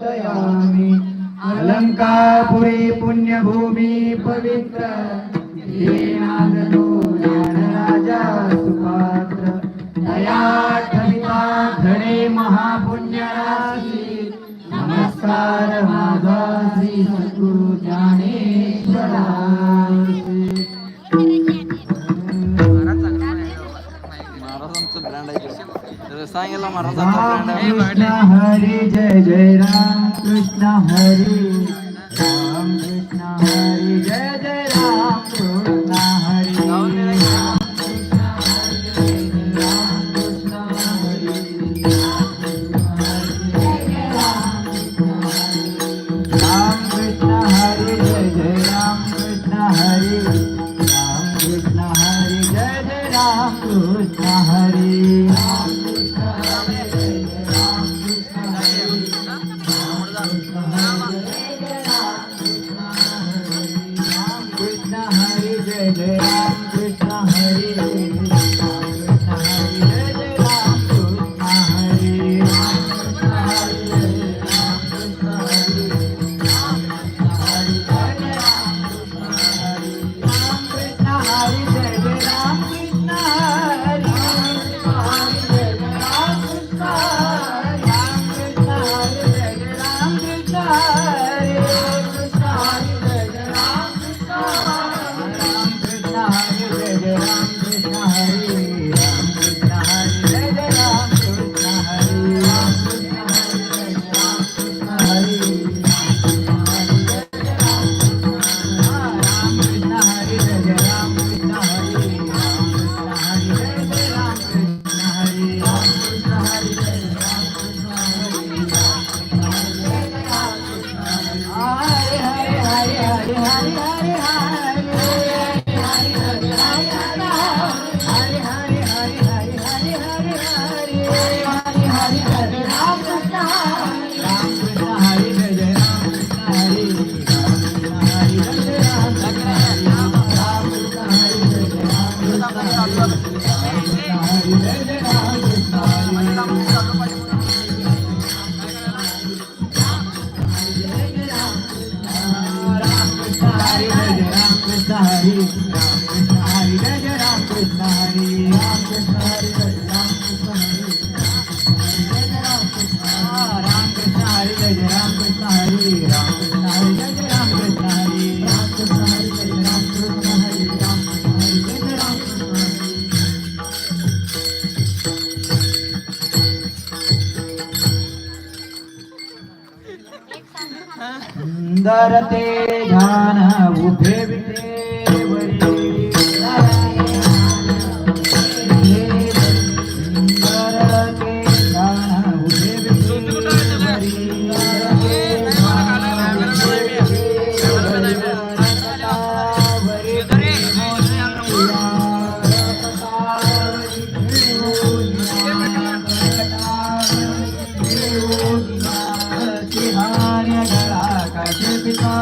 चिंतयामि अलङ्कापुरी पुण्यभूमि पवित्र। राजा सुपात्र। दया नमस्कार माझा श्री सद्गुरु जाणे साईंला महाराजांचा ब्रँड आहे कृष्ण हरी जय जय राम कृष्ण हरी राम कृष्ण हरी जय जय राम कृष्ण हरी राम कृष्ण हरी जय जय राम कृष्ण हरी राम कृष्ण हरी जय जय राम कृष्ण हरी। Radha. 감사합니다.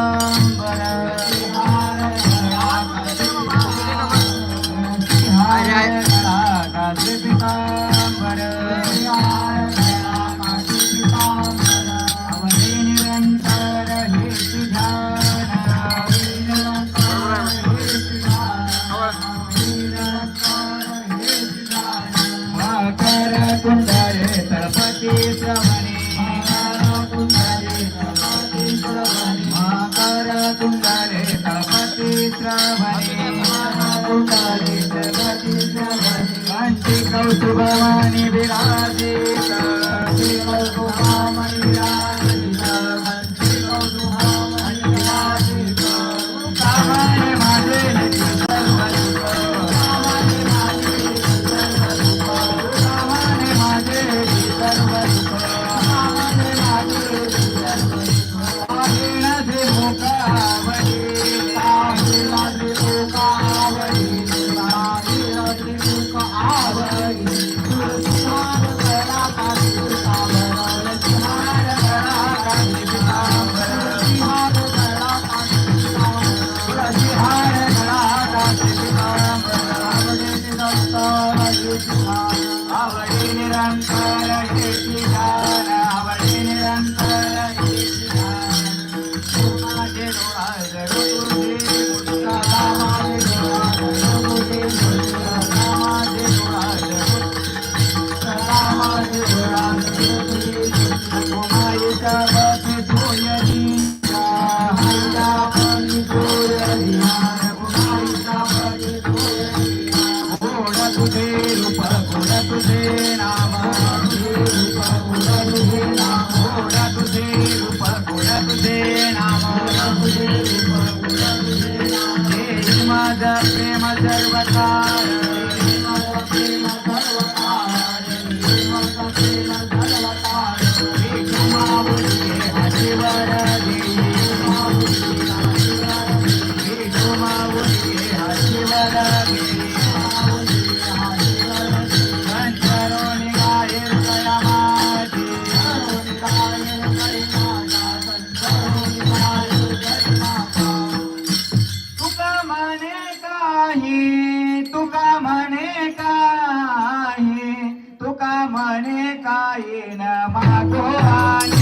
ಮನೆ ಕಾಯಿನ ಮಗುವಾಯ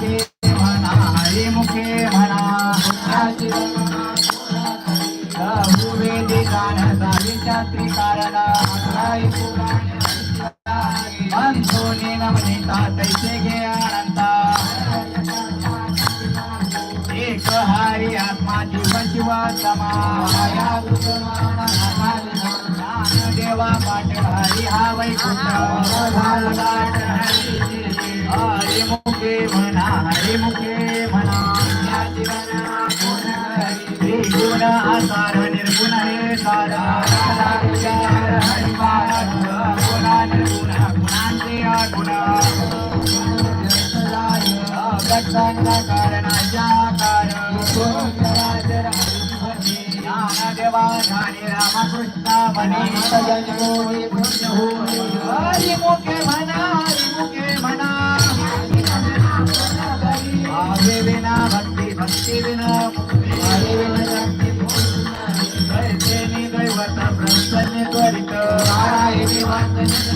gente रामकृष्ण म्हणे हरी मुखे म्हणा हरी मुखे म्हणा भावे विना भक्ती भक्ती विना मुक्ती भावे विना भक्ती दैत्येनी दैवत प्रसन्न त्वरित नारायणी वंदन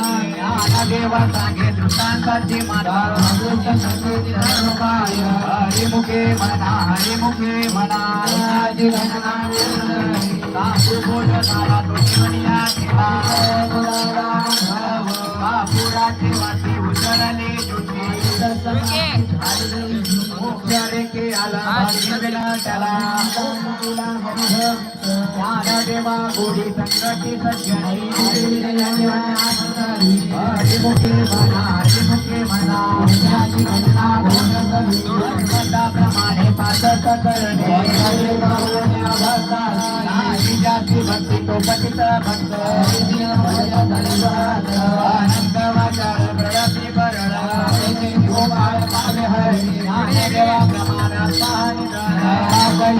देवता घेतृतांताची मना हरिमुखे मना हरिमुखे मना कापुराची वाटी उचलली जुटी मुख्य आला भाग्यविना त्याला ज्ञान देवा गोडी संगती सज्जनी हरिमुखे म्हणा हरिमुखे म्हणा प्रमाणे पाचक करणे नाही जाती भक्ती तो पतित भक्त आनंद वाचार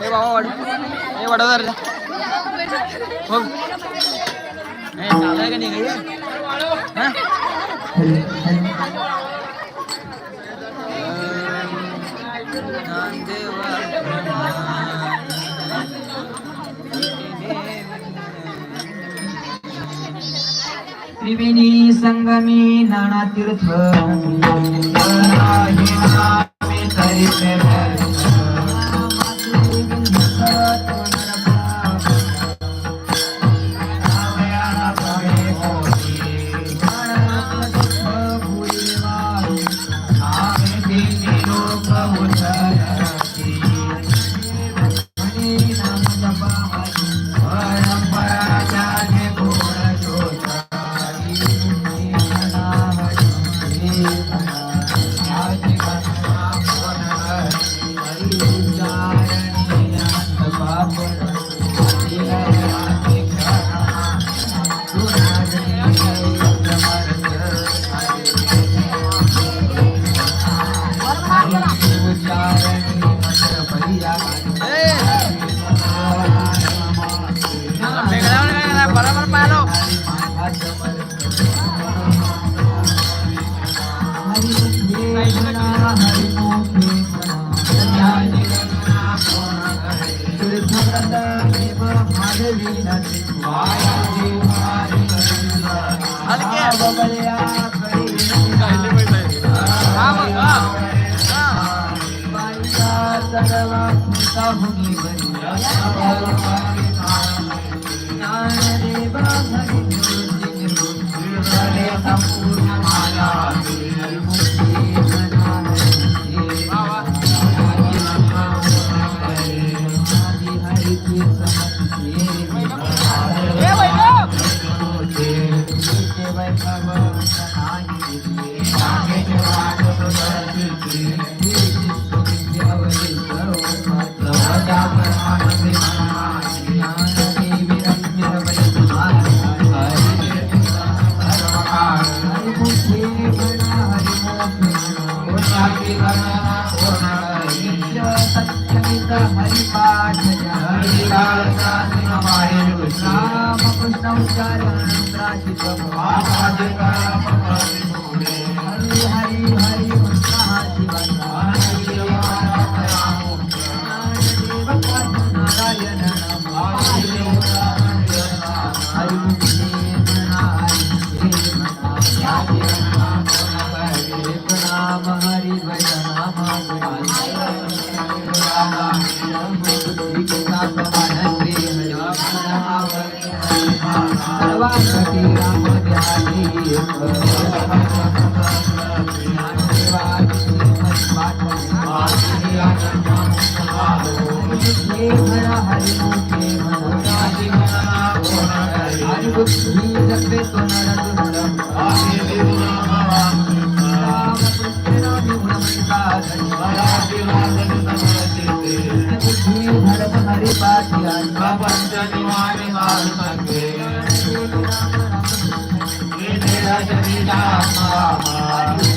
हे बाबा वाढ. हे वडोदर हो का नाही त्रिवेणी संगमी नाना तीर्थ नारे बाघ विचारांचा पंचनिवाणी मारुतके हे देवा शरीरा रामा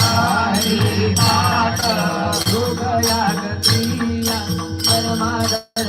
हरी माता हृदयागतीया परमादर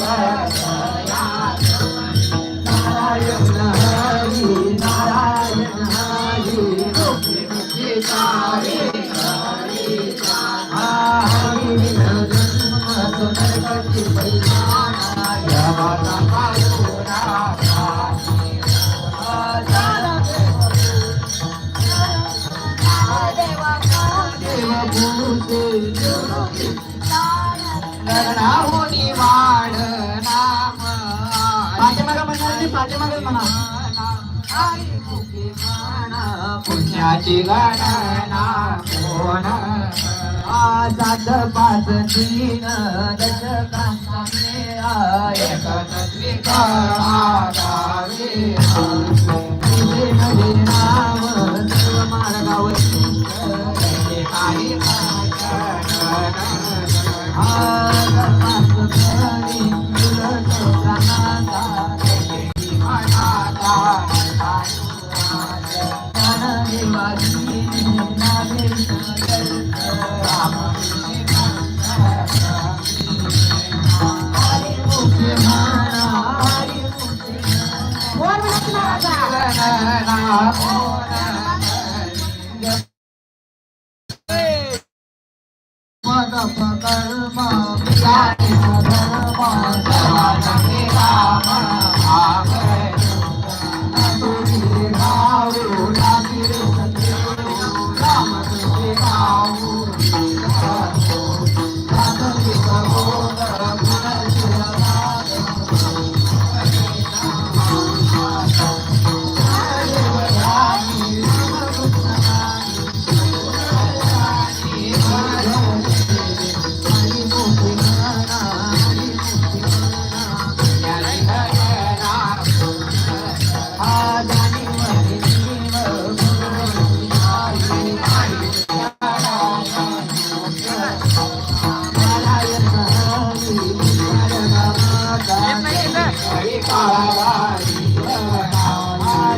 आणि पाठीमागे म्हणा पुण्याची गणना कोण आजाद पाच तीन दशकांचा मेळा. एक तत्विका పద పద మా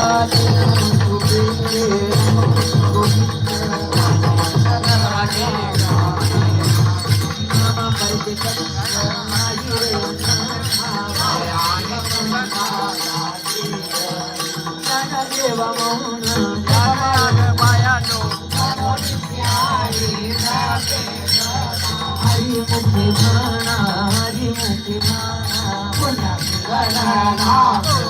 Hare Krishna, Hare Krishna, Krishna Krishna,